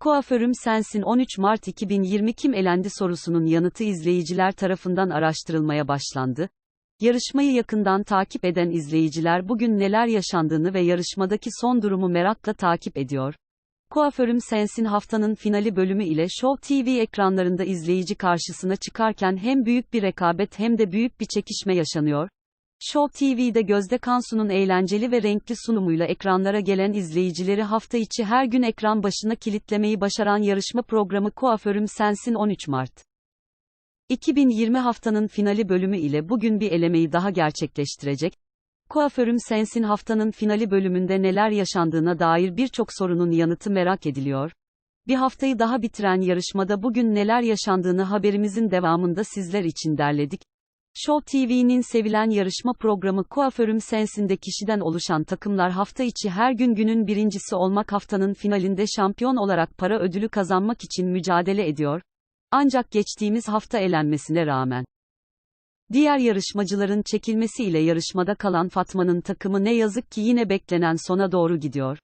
Kuaförüm sensin 13 Mart 2020 kim elendi sorusunun yanıtı izleyiciler tarafından araştırılmaya başlandı. Yarışmayı yakından takip eden izleyiciler bugün neler yaşandığını ve yarışmadaki son durumu merakla takip ediyor. Kuaförüm Sensin haftanın finali bölümü ile Show TV ekranlarında izleyici karşısına çıkarken hem büyük bir rekabet hem de büyük bir çekişme yaşanıyor. Show TV'de Gözde Kansu'nun eğlenceli ve renkli sunumuyla ekranlara gelen izleyicileri hafta içi her gün ekran başına kilitlemeyi başaran yarışma programı Kuaförüm Sensin 13 Mart. 2020 haftanın finali bölümü ile bugün bir elemeyi daha gerçekleştirecek. Kuaförüm Sensin haftanın finali bölümünde neler yaşandığına dair birçok sorunun yanıtı merak ediliyor. Bir haftayı daha bitiren yarışmada bugün neler yaşandığını haberimizin devamında sizler için derledik. Show TV'nin sevilen yarışma programı Kuaförüm Sensin'de kişiden oluşan takımlar hafta içi her gün günün birincisi olmak haftanın finalinde şampiyon olarak para ödülü kazanmak için mücadele ediyor. Ancak geçtiğimiz hafta elenmesine rağmen Diğer yarışmacıların çekilmesiyle yarışmada kalan Fatma'nın takımı ne yazık ki yine beklenen sona doğru gidiyor.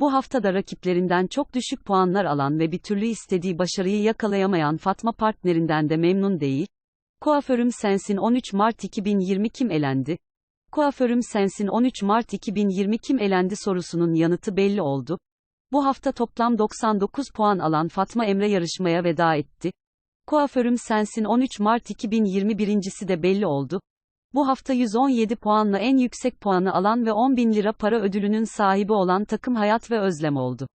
Bu haftada rakiplerinden çok düşük puanlar alan ve bir türlü istediği başarıyı yakalayamayan Fatma partnerinden de memnun değil. Kuaförüm Sensin 13 Mart 2020 kim elendi? Kuaförüm Sensin 13 Mart 2020 kim elendi sorusunun yanıtı belli oldu. Bu hafta toplam 99 puan alan Fatma Emre yarışmaya veda etti. Kuaförüm Sensin 13 Mart 2020 birincisi de belli oldu. Bu hafta 117 puanla en yüksek puanı alan ve 10 bin lira para ödülünün sahibi olan takım Hayat ve Özlem oldu.